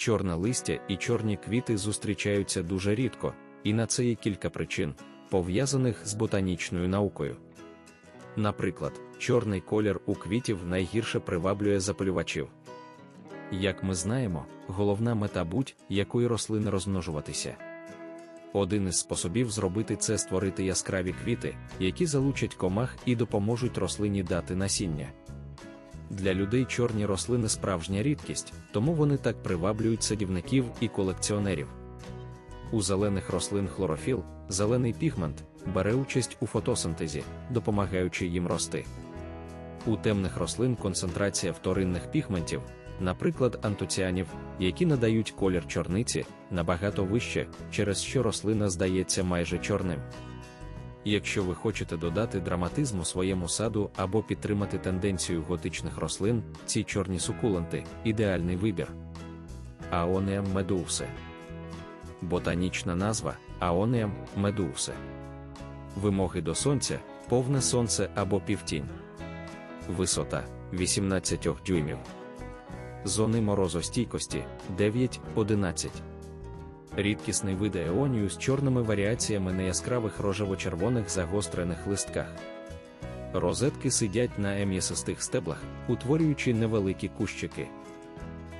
Чорне листя і чорні квіти зустрічаються дуже рідко, і на це є кілька причин, пов'язаних з ботанічною наукою. Наприклад, чорний колір у квітів найгірше приваблює запалювачів. Як ми знаємо, головна мета будь-якої рослини розмножуватися. Один із способів зробити це створити яскраві квіти, які залучать комах і допоможуть рослині дати насіння. Для людей чорні рослини справжня рідкість, тому вони так приваблюють садівників і колекціонерів. У зелених рослин хлорофіл, зелений пігмент, бере участь у фотосинтезі, допомагаючи їм рости. У темних рослин концентрація вторинних пігментів, наприклад, антоціанів, які надають колір чорниці, набагато вище, через що рослина здається майже чорним. Якщо ви хочете додати драматизму своєму саду або підтримати тенденцію готичних рослин, ці чорні сукуленти ідеальний вибір. Аонеам медусе. Ботанічна назва Аонеам медусе. Вимоги до сонця, повне сонце або півтінь. Висота 18 дюймів. Зони морозостійкості 9-11. Рідкісний вид еонію з чорними варіаціями на яскравих рожево-червоних загострених листках. Розетки сидять на ем'ясистих стеблах, утворюючи невеликі кущики.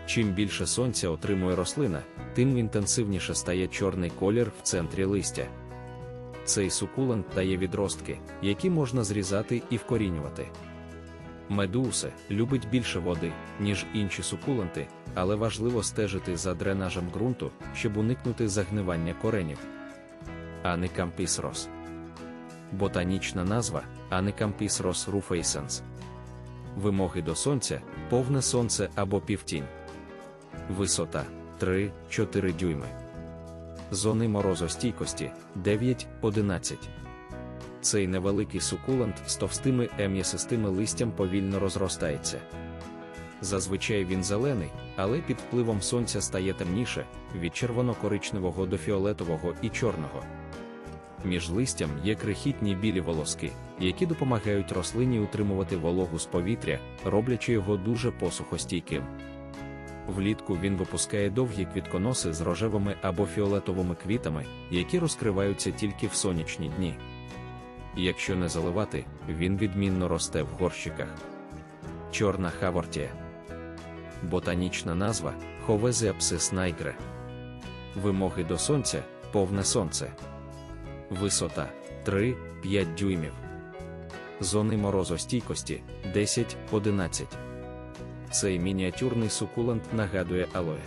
Чим більше сонця отримує рослина, тим інтенсивніше стає чорний колір в центрі листя. Цей сукулент дає відростки, які можна зрізати і вкорінювати. Медусе любить більше води, ніж інші сукуленти, але важливо стежити за дренажем ґрунту, щоб уникнути загнивання коренів. Аникампіс рос. Ботанічна назва Аникампіс рос руфейсенс. Вимоги до сонця, повне сонце або півтінь. Висота 3-4 дюйми. Зони морозостійкості 9-11. Цей невеликий сукулент з товстими ем'ясистими листям повільно розростається. Зазвичай він зелений, але під впливом сонця стає темніше від червоно-коричневого до фіолетового і чорного. Між листям є крихітні білі волоски, які допомагають рослині утримувати вологу з повітря, роблячи його дуже посухостійким. Влітку він випускає довгі квітконоси з рожевими або фіолетовими квітами, які розкриваються тільки в сонячні дні. Якщо не заливати, він відмінно росте в горщиках. Чорна хавортія. Ботанічна назва Ховезеапсис найгре. Вимоги до сонця повне сонце. Висота 3-5 дюймів. Зони морозостійкості 10-11. Цей мініатюрний сукулент нагадує алоє.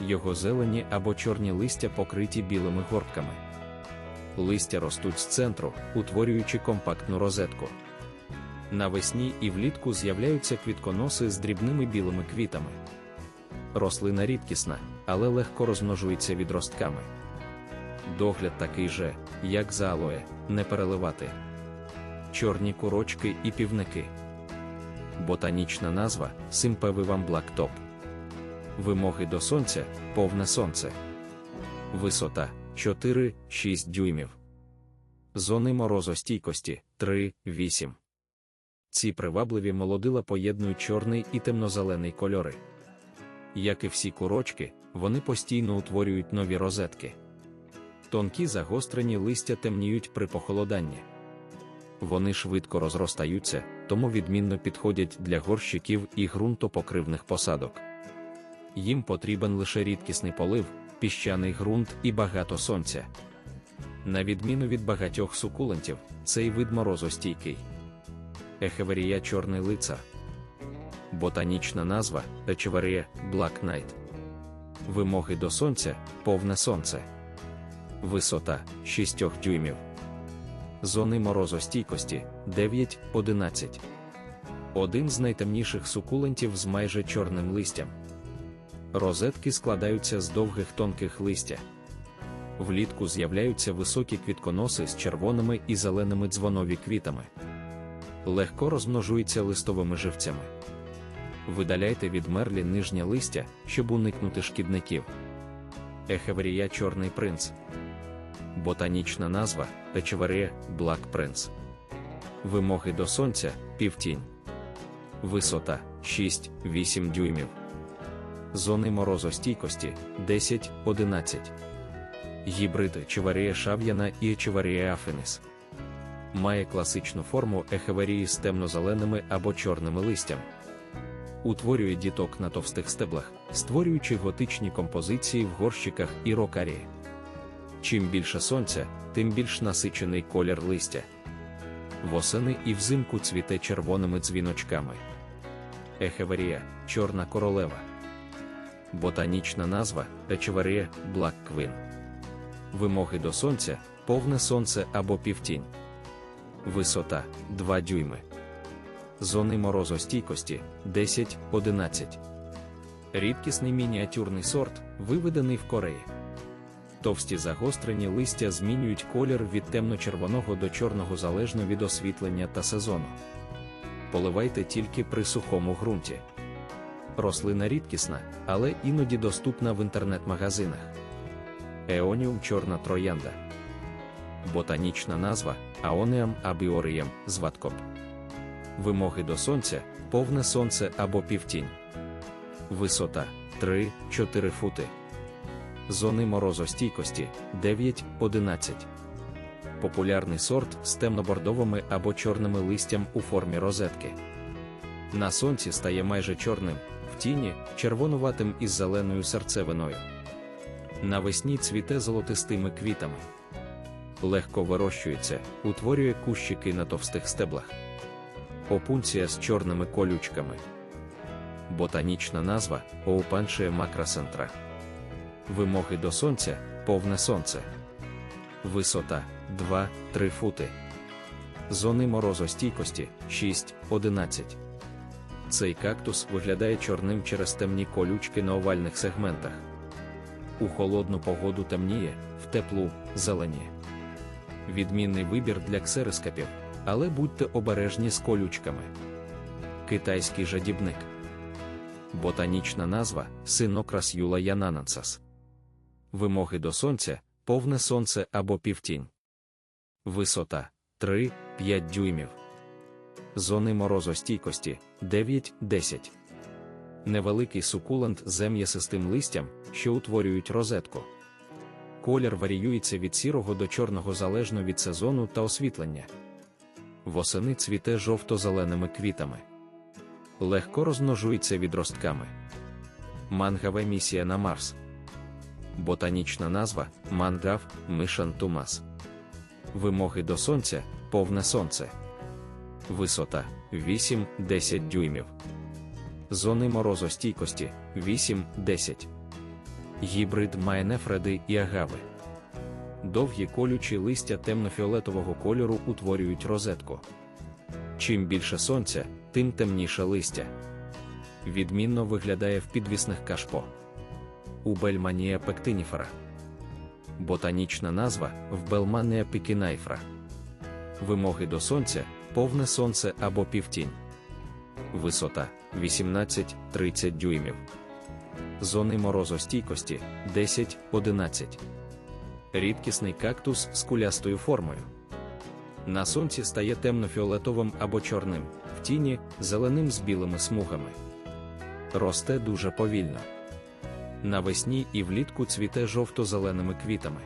Його зелені або чорні листя покриті білими горбками. Листя ростуть з центру, утворюючи компактну розетку. Навесні і влітку з'являються квітконоси з дрібними білими квітами. Рослина рідкісна, але легко розмножується відростками. Догляд такий же, як за алоє, не переливати. Чорні курочки і півники. Ботанічна назва Симпевивам Блактоп. Вимоги до сонця повне сонце. Висота 4-6 дюймів. Зони морозостійкості 3-8. Ці привабливі молодила поєднують чорний і темнозелений кольори. Як і всі курочки, вони постійно утворюють нові розетки. Тонкі загострені листя темніють при похолоданні. Вони швидко розростаються, тому відмінно підходять для горщиків і ґрунтопокривних посадок. Їм потрібен лише рідкісний полив, піщаний ґрунт і багато сонця. На відміну від багатьох сукулентів, цей вид морозостійкий. Ехеверія чорний лицар. Ботанічна назва Ечеверія Black Knight. Вимоги до сонця повне сонце. Висота 6 дюймів. Зони морозостійкості 9-11. Один з найтемніших сукулентів з майже чорним листям. Розетки складаються з довгих тонких листя. Влітку з'являються високі квітконоси з червоними і зеленими дзвонові квітами. Легко розмножується листовими живцями. Видаляйте від мерлі нижнє листя, щоб уникнути шкідників. Ехеверія Чорний принц. Ботанічна назва Ечеверія Black Prince. Вимоги до сонця півтінь. Висота 6-8 дюймів. Зони морозостійкості 10-11. Гібрид Ечеварія шав'яна і Ечеварія афінис. Має класичну форму ехеверії з темно-зеленими або чорними листям. Утворює діток на товстих стеблах, створюючи готичні композиції в горщиках і рокарії. Чим більше сонця, тим більш насичений колір листя. Восени і взимку цвіте червоними дзвіночками. Ехеверія чорна королева. Ботанічна назва Black Queen. Вимоги до сонця повне сонце або півтінь. Висота 2 дюйми. Зони морозостійкості 10-11. Рідкісний мініатюрний сорт, виведений в Кореї. Товсті загострені листя змінюють колір від темно-червоного до чорного залежно від освітлення та сезону. Поливайте тільки при сухому ґрунті. Рослина рідкісна, але іноді доступна в інтернет-магазинах. Еоніум чорна троянда. Ботанічна назва Аонеам абіорієм зваткоп. Вимоги до сонця повне сонце або півтінь. Висота 3-4 фути. Зони морозостійкості 9-11. Популярний сорт з темнобордовими або чорними листям у формі розетки. На сонці стає майже чорним, тіні червонуватим із зеленою серцевиною. Навесні цвіте золотистими квітами. Легко вирощується, утворює кущики на товстих стеблах. Опунція з чорними колючками. Ботанічна назва Оупаншія макрасентра. Вимоги до сонця повне сонце. Висота 2-3 фути. Зони морозостійкості 6-11. Цей кактус виглядає чорним через темні колючки на овальних сегментах. У холодну погоду темніє, в теплу зеленіє. Відмінний вибір для ксерискапів, але будьте обережні з колючками. Китайський жадібник. Ботанічна назва Синокрас юла янанансас. Вимоги до сонця повне сонце або півтінь. Висота 3-5 дюймів. Зони морозостійкості 9-10. Невеликий сукулент з зем'ясистим листям, що утворюють розетку. Колір варіюється від сірого до чорного залежно від сезону та освітлення. Восени цвіте жовто-зеленими квітами. Легко розмножується відростками. Мангаве місія на Марс. Ботанічна назва мангав мишантумас. Вимоги до сонця повне сонце. Висота 8-10 дюймів. Зони морозостійкості 8-10. Гібрид має нефреди і агави. Довгі колючі листя темно-фіолетового кольору утворюють розетку. Чим більше сонця, тим темніше листя. Відмінно виглядає в підвісних кашпо. Убельманія пектиніфера. Ботанічна назва вбелманія пікінайфра. Вимоги до сонця повне сонце або півтінь. Висота 18-30 дюймів. Зони морозостійкості 10-11. Рідкісний кактус з кулястою формою. На сонці стає темно-фіолетовим або чорним, в тіні зеленим з білими смугами. Росте дуже повільно. Навесні і влітку цвіте жовто-зеленими квітами.